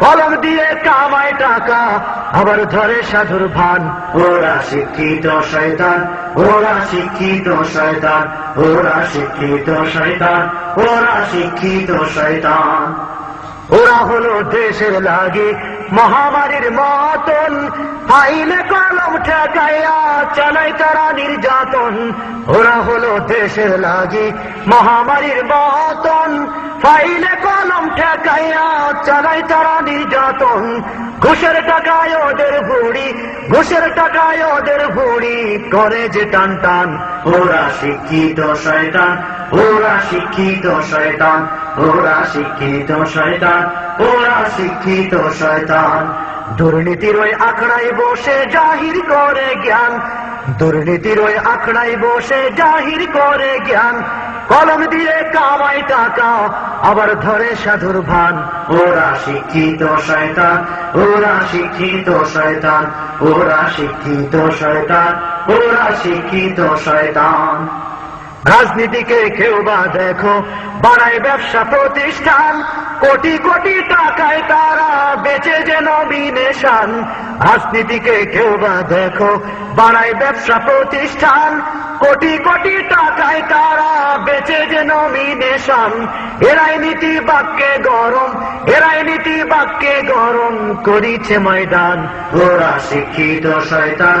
কলম দিয়ে কামায় টাকা। আবার ধরে সাধুর ভান, ওরা শিক্ষিত শয়তান, ওরা শিক্ষিত শয়তান, ওরা শিক্ষিত শয়তান, ওরা শিক্ষিত শয়তান। ওরা হলো দেশের লাগে, মহামারীর মতন। আইনে কলম ঠেকাইয়া চালাই তারা নির্যাতন। ওরা দেশের লাগে মহামারীর মতন ফাইলে কলম ঠেকাইয়া চালাই তারা নির্যাতন। ঘুষের টাকায় ওদের ভুড়ি, ঘুষের টাকায় ওদের ভুড়ি করে যে টান টান। ওরা শিক্ষিত শয়তান, ওরা শিক্ষিত শয়তান, ওরা শিক্ষিত শয়তান, ওরা শিক্ষিত শয়তান। দুর্নীতির ওই আখড়াই বসে জাহির করে জ্ঞান দুর্নীতির ওই আখড়াই বসে জাহির করে জ্ঞান। কলম দিয়ে কামাই টাকা, আবার ধরে সাধুর ভান। ওরা শিক্ষিত শয়তান, ওরা শিক্ষিত শয়তান, ওরা শিক্ষিত শয়তান, ওরা শিক্ষিত শয়তান। রাজনীতিকে কেউ বা দেখো বাড়ায় ব্যবসা প্রতিষ্ঠান কোটি কোটি টাকায় তারা বেচে যে নবীনেশান রাজনীতিকে কেউ বা দেখো বাড়ায় ব্যবসা প্রতিষ্ঠান। কোটি কোটি টাকায় তারা বেচে যে নমিনেশন এরাই নীতি বাক্যে গরম, এরাই নীতি বাক্যে গরম করিছে ময়দান। ওরা শিক্ষিত শয়তান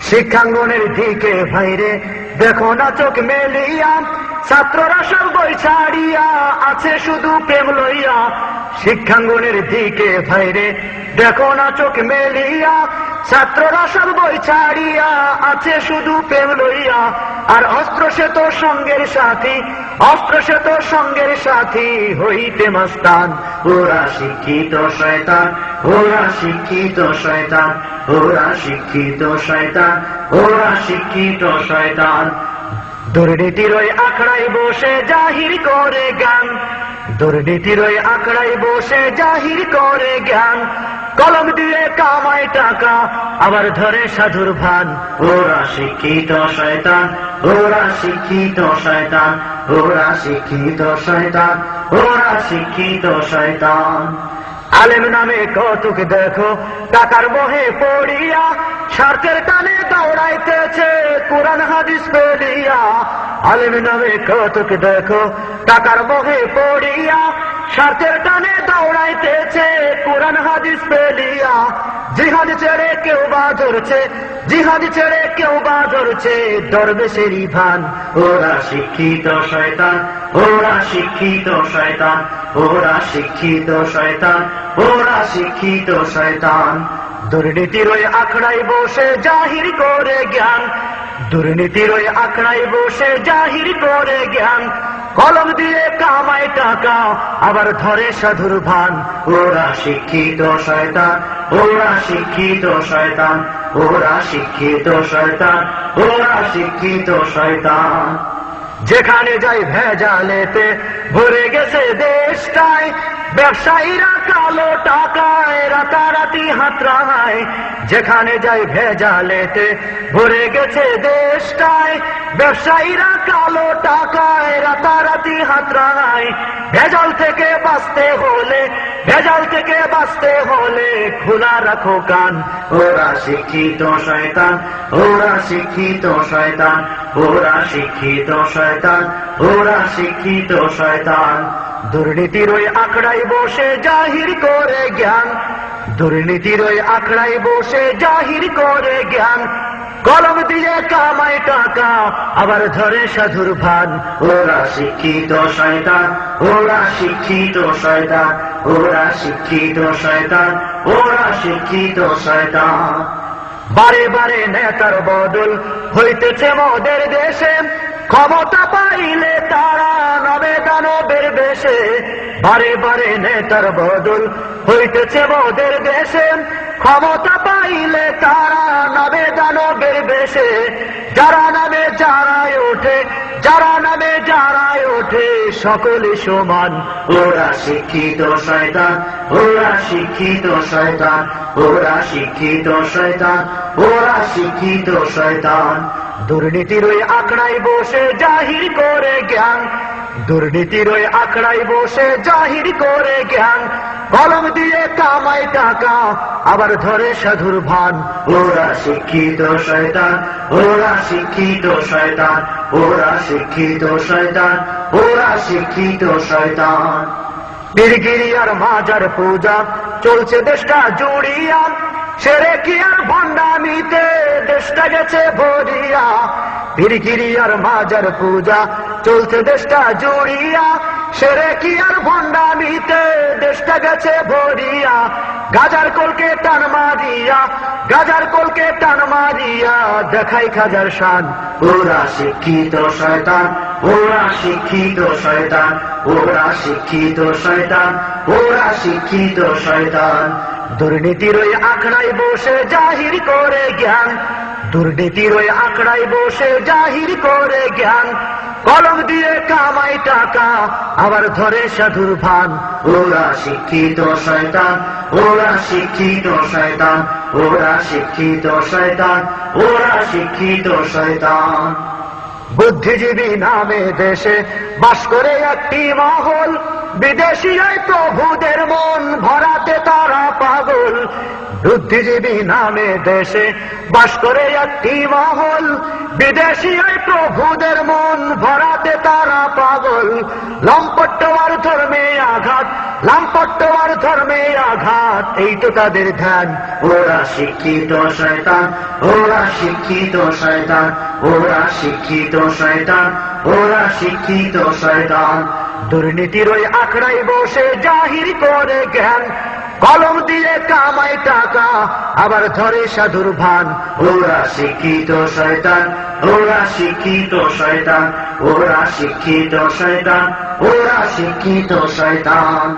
শিক্ষাঙ্গনের দিকে ভাইরে, দেখো না চোখ মেলিয়া, ছাত্ররা সব বই ছাড়িয়া আছে শুধু প্রেম লইয়া। শিক্ষাঙ্গনের দিকে ভাইরে, দেখো না চোখ মেলিয়া, ছাত্ররা সব বই ছাড়িয়া আছে শুধু প্রেম লইয়া। আর অস্ত্র তো সঙ্গের সাথী অস্ত্র তো সঙ্গের সাথী হইতে মাস্তান। ওরা শিক্ষিত শয়তান, ওরা শিক্ষিত শয়তান, ওরা শিক্ষিত শয়তান, ওরা শিক্ষিত শয়তান। দুর্নীতির ওই আখড়াই বসে জাহির করে গান। দুর্নীতির ওই আখড়াই বসে জাহির করে জ্ঞান। কলম দিয়ে কামায় টাকা, আবার ধরে সাধুর ভান। ওরা শিক্ষিত শয়তান, ওরা শিক্ষিত শয়তান, ওরা শিক্ষিত শয়তান, ওরা শিক্ষিত শয়তান। আলেম নামে কৌতুক দেখো, টাকার মোহে পড়িয়া, স্বার্থের টানে দৌড়াইতেছে, কোরআন হাদিস পেলিয়া আলেম নামে কৌতুক দেখো, টাকার মোহে পড়িয়া, স্বার্থের টানে দৌড়াইতেছে, কোরআন হাদিস পেলিয়া জিহাদ ছেড়ে কেউ বা ধরছে, জিহাদ ছেড়ে কেউ বা ধরছে, দরবেশেরই ভান। ওরা শিক্ষিত শয়তান, ওরা শিক্ষিত শয়তান, ওরা শিক্ষিত শয়তান, ওরা শিক্ষিত শয়তান। দুর্নীতির ওই আখড়াই বসে জাহির করে জ্ঞান। দুর্নীতির ওই আখড়াই বসে জাহির করে জ্ঞান। কলম দিয়ে কামায় টাকা, আবার ধরে সাধুর ভান। ওরা শিক্ষিত শয়তান, ওরা শিক্ষিত শয়তান, ওরা শিক্ষিত শয়তান, ওরা শিক্ষিত শয়তান। যেখানে যাই ভেজালেতে ভরে গেছে দেশটায় ব্যবসায়ীরা কালো টাকায় রাতারাতি হাতরায় যেখানে যাই ভেজালেতে ভরে গেছে দেশটায়। ব্যবসায়ীরা কালো টাকায় রাতারাতি হাতরায় ভেজাল থেকে বাঁচতে হলে, ভেজাল থেকে বাঁচতে হলে খোলা রাখো কান। ওরা শিক্ষিত শয়তান, ওরা শিক্ষিত শয়তান, ওরা শিক্ষিত শয়তান, ওরা শিক্ষিত শয়তান। দুর্নীতির ওই আখড়াই বসে জাহির করে জ্ঞান। দুর্নীতির ওই আখড়াই বসে জাহির করে জ্ঞান। কলম দিয়ে কামায় টাকা, আবার ধরে সাধুর ভান। ওরা শিক্ষিত শয়তান, ওরা শিক্ষিত শয়তান, ওরা শিক্ষিত শয়তান, ওরা শিক্ষিত শয়তান। বারে বারে নেতার বদল হইতেছে মোদের দেশে। ক্ষমতা পাইলে তারা নবে দানবের বেশে। বারে বারে নেতার বদল হইতেছে মোদের দেশে। ক্ষমতা পাইলে তারা নবে দানবের বেশে? যারা নামে যারাই ওঠে, যারা নামে যারাই ওঠে, সকলে সমান। ওরা শিক্ষিত শয়তান, ওরা শিক্ষিত শয়তান, ওরা শিক্ষিত শয়তান, ওরা শিক্ষিত শয়তান। দুর্নীতির ওই আঁকড়াই বসে জাহির করে জ্ঞান দুর্নীতির ওই আঁকড়াই বসে জাহির করে জ্ঞান। কলম দিয়ে কামাই টাকা, আবার ধরে সাধুর ভান। ওরা শিক্ষিত শয়তান, ওরা শিক্ষিত শয়তান, ওরা শিক্ষিত শয়তান, ওরা শিক্ষিত শয়তান। বীরগিরি আর মাজার পূজা, চলছে দেশটা জুড়িয়া। সেরে কি আর ভণ্ডামিতে দেশটা গেছে ভরিয়া। বীরগিরি আর মাজার পূজা চলছে দেশটা জুড়িয়া। সেরে কি আর ভণ্ডামিতে? দেশটা গেছে ভরিয়া। গাজার কলকে টান মারিয়া, গাজার কলকে টান মারিয়া। দেখাই খাজার শান। ওরা শিক্ষিত শয়তান, ওরা শিক্ষিত শয়তান, ওরা শিক্ষিত শয়তান, ওরা শিক্ষিত শয়তান। দুর্নীতির ওই আখড়াই বসে জাহির করে জ্ঞান। দুর্নীতির ওই আখড়াই বসে জাহির করে জ্ঞান। কলম দিয়ে কামাই টাকা, আবার ধরে সাধুর ভান। ওরা শিক্ষিত শয়তান, ওরা শিক্ষিত শয়তান, ওরা শিক্ষিত শয়তান, ওরা শিক্ষিত শয়তান। বুদ্ধিজীবী নামে দেশে বাস করে একটি মহল বিদেশি প্রভুদের মন ভরাতে তারা পাগল। বুদ্ধিজীবী নামে দেশে বাস করে একটি মহল বিদেশি প্রভুদের মন ভরাতে তারা পাগল। লম্পট্টওয়ার ধর্মে আঘাত লম্পট্টওয়ার ধর্মে আঘাত। এই তো তাদের ধ্যান। ওরা শিক্ষিত শয়তান, ওরা শিক্ষিত শয়তান, ওরা শিক্ষিত শয়তান, ওরা শিক্ষিত শয়তান। দুর্নীতির ওই আখড়াই বসে জাহির করে জ্ঞান। কলম দিয়ে কামাই টাকা, আবার ধরে সাধুর ভান। ওরা শিক্ষিত শয়তান, ওরা শিক্ষিত শয়তান, ওরা শিক্ষিত শয়তান, ওরা শিক্ষিত শয়তান।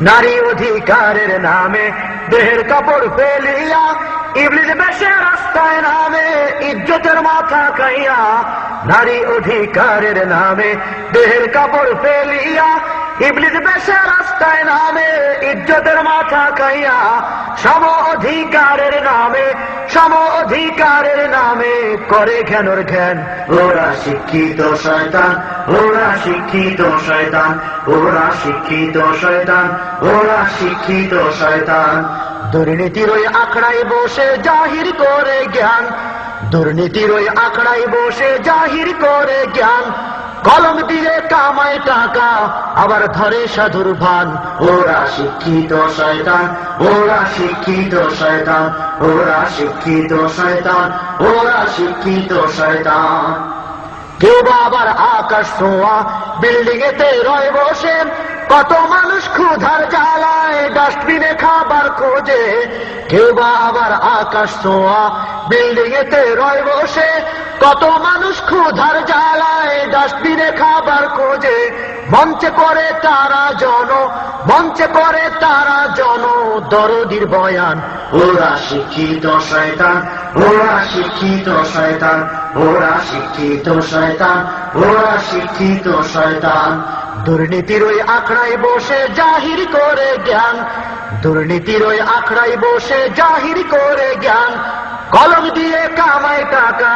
নারী অধিকারের নামে দেহের কাপড় ফেলিয়া ইবলিশ বেশে রাস্তায় নামে, ইজ্জতের মাথা খাইয়া, নারী অধিকারের নামে দেহের কাপড় ফেলিয়া ইবলিশ বেশে রাস্তায় নামে, ইজ্জতের মাথা খাইয়া সম অধিকারের নামে, সম অধিকারের নামে করে ঘ্যানোর ঘ্যান। ওরা শিক্ষিত শয়তান, ওরা শিক্ষিত শয়তান, ওরা শিক্ষিত শয়তান, ওরা শিক্ষিত শয়তান। দুর্নীতির ওই আখড়াই বসে জাহির করে জ্ঞান। দুর্নীতির ওই আখড়াই বসে জাহির করে জ্ঞান। কলম দিয়ে কামায় টাকা, আবার ধরে সাধুর ভান। ওরা শিক্ষিত শয়তান, ওরা শিক্ষিত শয়তান, ওরা শিক্ষিত শয়তান, ওরা শিক্ষিত শয়তান। কেউ আবার আকাশ ছোঁয়া বিল্ডিং এতে রয় বসে কত মানুষ ক্ষুধার জ্বালায় ডাস্টবিনে খাবার খোঁজে। কেউ বা আবার আকাশ ছোঁয়া বিল্ডিং এতে রয় বসে। কত মানুষ ক্ষুধার জ্বালায় ডাস্টবিনে খাবার খোঁজে। মঞ্চে করে তারা জন, মঞ্চে করে তারা জন। দরদির বয়ান, ওরা শিক্ষিত শয়তান, ওরা শিক্ষিত শয়তান, ওরা শিক্ষিত শয়তান, ওরা শিক্ষিত শয়তান। দুর্নীতির ওই আখড়াই বসে জাহির করে জ্ঞান। দুর্নীতির ওই আখড়াই বসে জাহির করে জ্ঞান। কলম দিয়ে কামায় টাকা,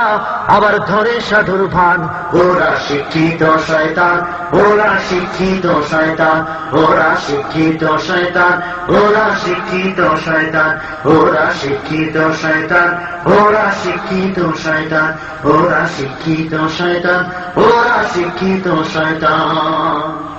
আবার ধরে সাধুর ভান। ওরা শিক্ষিত শয়তান, ওরা শিক্ষিত শয়তান, ওরা শিক্ষিত শয়তান, ওরা শিক্ষিত শয়তান, ওরা শিক্ষিত শয়তান, ওরা শিক্ষিত শয়তান, ওরা শিক্ষিত শয়তান, ওরা শিক্ষিত শয়তান।